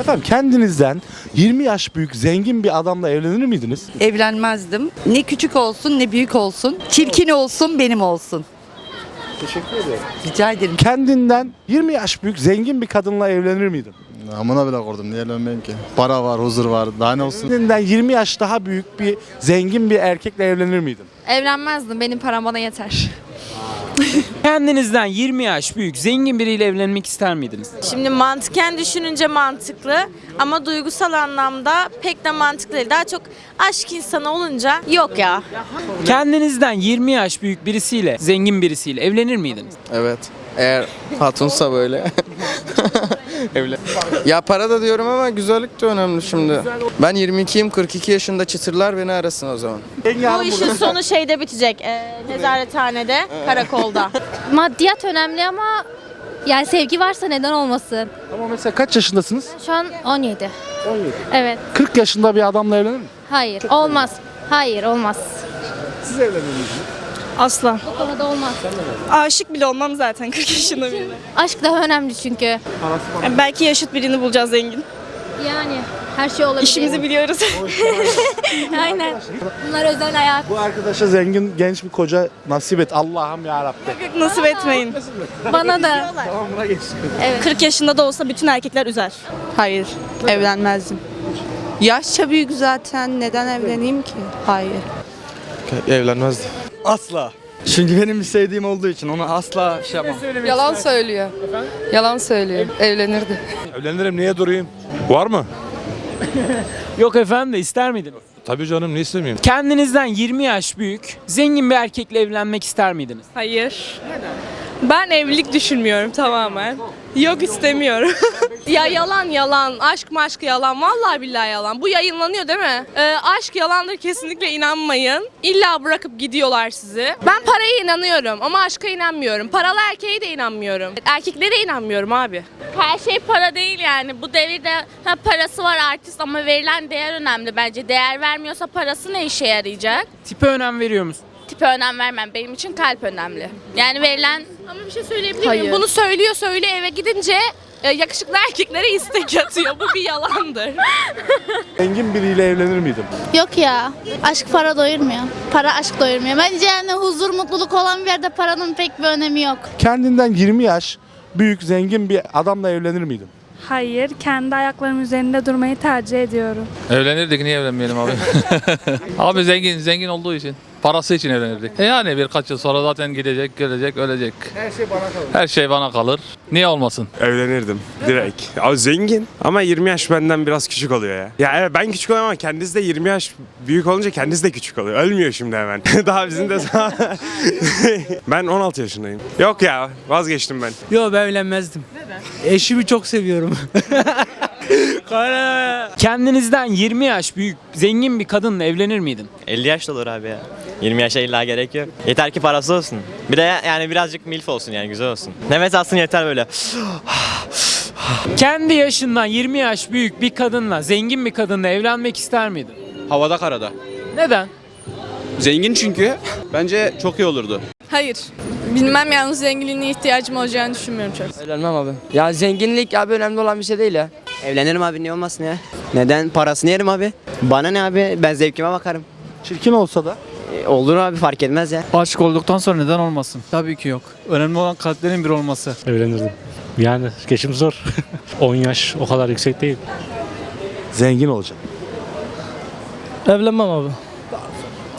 Efendim kendinizden 20 yaş büyük zengin bir adamla evlenir miydiniz? Evlenmezdim. Ne küçük olsun ne büyük olsun. Çirkin olsun benim olsun. Teşekkür ederim. Rica ederim. Kendinden 20 yaş büyük zengin bir kadınla evlenir miydin? Amına bile kurdum niye evlenmeyeyim ki? Para var, huzur var. Daha ne olsun? Kendinden 20 yaş daha büyük bir zengin bir erkekle evlenir miydin? Evlenmezdim. Benim param bana yeter. Kendinizden 20 yaş büyük zengin biriyle evlenmek ister miydiniz? Şimdi mantıken düşününce mantıklı ama duygusal anlamda pek de mantıklı değil. Daha çok aşk insanı olunca yok ya. Kendinizden 20 yaş büyük birisiyle, zengin birisiyle evlenir miydiniz? Evet. Eğer hatunsa böyle. Evlen. Ya para da diyorum ama güzellik de önemli şimdi. Ben 22'yim 42 yaşında çıtırlar beni arasın o zaman. Bu işin sonu şeyde bitecek. E, nezarethanede, karakolda. Maddiyat önemli ama yani sevgi varsa neden olmasın? Ama mesela kaç yaşındasınız? Şu an 17. 17. Evet. 40 yaşında bir adamla evlenir mi? Hayır. Olmaz. Hayır olmaz. Siz evlenir miydiniz? Asla. Bu konuda olmaz. Aşık bile olmam zaten 40 yaşında birine. Aşk daha önemli çünkü. Yani belki yaşıt birini bulacağız zengin. Yani her şey olabilir. İşimizi biliyoruz. Aynen. Bunlar özel hayat. Bu arkadaşa zengin genç bir koca nasip et. Allah'ım ya Rabbi. Nasip etmeyin. Bana da. Tamam buna geçsin. 40 yaşında da olsa bütün erkekler üzer. Hayır, evlenmezdim. Yaşça büyük zaten neden evleneyim ki? Hayır. Evlenmezdim. Asla. Çünkü benim bir sevdiğim olduğu için onu asla şey yapmam. Yalan söylüyor. Yalan söylüyor. Evlenirdi. Evlenirim niye durayım? Var mı? Yok efendim de ister miydiniz? Tabii canım ne istemeyeyim. Kendinizden 20 yaş büyük zengin bir erkekle evlenmek ister miydiniz? Hayır. Ben evlilik düşünmüyorum tamamen. Yok istemiyorum. ya yalan yalan, aşk maşk yalan, vallahi billahi yalan. Bu yayınlanıyor değil mi? Ee, aşk yalandır kesinlikle inanmayın. İlla bırakıp gidiyorlar sizi. Ben paraya inanıyorum ama aşka inanmıyorum. Paralı erkeğe de inanmıyorum. Erkeklere inanmıyorum abi. Her şey para değil yani. Bu devirde ha, parası var artist ama verilen değer önemli bence. Değer vermiyorsa parası ne işe yarayacak? Tipe önem veriyor musun? Tipe önem vermem. Benim için kalp önemli. Yani verilen... Ama bir şey söyleyebilir miyim? Hayır. Bunu söylüyor söylüyor eve gidince e, yakışıklı erkeklere istek atıyor. Bu bir yalandır. Zengin biriyle evlenir miydin? Yok ya. Aşk para doyurmuyor. Para aşk doyurmuyor. Bence yani huzur, mutluluk olan bir yerde paranın pek bir önemi yok. Kendinden 20 yaş büyük zengin bir adamla evlenir miydin? Hayır, kendi ayaklarım üzerinde durmayı tercih ediyorum. Evlenirdik niye evlenmeyelim abi? abi zengin zengin olduğu için. Parası için evlenirdik. E yani birkaç yıl sonra zaten gidecek, gelecek, ölecek. Her şey bana kalır. Her şey bana kalır. Niye olmasın? Evlenirdim direkt. Abi zengin ama 20 yaş benden biraz küçük oluyor ya. Ya evet ben küçük oluyorum ama kendisi de 20 yaş büyük olunca kendisi de küçük oluyor. Ölmüyor şimdi hemen. Daha bizim de Ben 16 yaşındayım. Yok ya vazgeçtim ben. Yok ben evlenmezdim. Eşimi çok seviyorum. Kendinizden 20 yaş büyük zengin bir kadınla evlenir miydin? 50 yaş da olur abi ya. 20 yaşa illa gerek yok. Yeter ki parası olsun. Bir de yani birazcık milf olsun yani güzel olsun. Nefes alsın yeter böyle. Kendi yaşından 20 yaş büyük bir kadınla, zengin bir kadınla evlenmek ister miydin? Havada karada. Neden? Zengin çünkü. Bence çok iyi olurdu. Hayır. Bilmem yalnız zenginliğine ihtiyacım olacağını düşünmüyorum çok. Evlenmem abi. Ya zenginlik abi önemli olan bir şey değil ya. Evlenirim abi niye olmasın ya? Neden? Parasını yerim abi. Bana ne abi? Ben zevkime bakarım. Çirkin olsa da. E, olur abi fark etmez ya. Aşık olduktan sonra neden olmasın? Tabii ki yok. Önemli olan kalplerin bir olması. Evlenirdim. Yani geçim zor. 10 yaş o kadar yüksek değil. Zengin olacak. Evlenmem abi.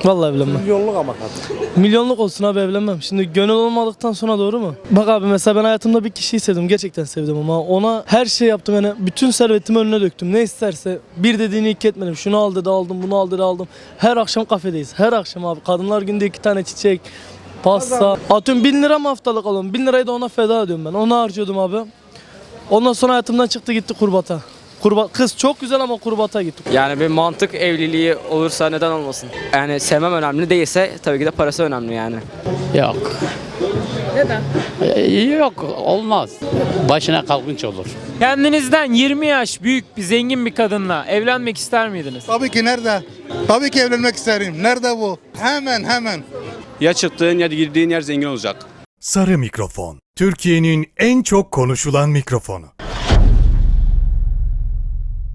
Vallahi evlenmem. Milyonluk ama kadın. Milyonluk olsun abi evlenmem. Şimdi gönül olmadıktan sonra doğru mu? Bak abi mesela ben hayatımda bir kişiyi sevdim. Gerçekten sevdim ama ona her şey yaptım. Yani bütün servetimi önüne döktüm. Ne isterse bir dediğini iki etmedim. Şunu al dedi aldım, bunu al dedi aldım. Her akşam kafedeyiz. Her akşam abi. Kadınlar günde iki tane çiçek, pasta. Atıyorum bin lira mı haftalık alıyorum? Bin lirayı da ona feda ediyorum ben. Onu harcıyordum abi. Ondan sonra hayatımdan çıktı gitti kurbata. Kurba kız çok güzel ama kurbata gitti. Yani bir mantık evliliği olursa neden olmasın? Yani sevmem önemli değilse tabii ki de parası önemli yani. Yok. Neden? Yok olmaz. Başına kalkınç olur. Kendinizden 20 yaş büyük bir zengin bir kadınla evlenmek ister miydiniz? Tabii ki nerede? Tabii ki evlenmek isterim. Nerede bu? Hemen hemen. Ya çıktığın ya girdiğin yer zengin olacak. Sarı mikrofon. Türkiye'nin en çok konuşulan mikrofonu.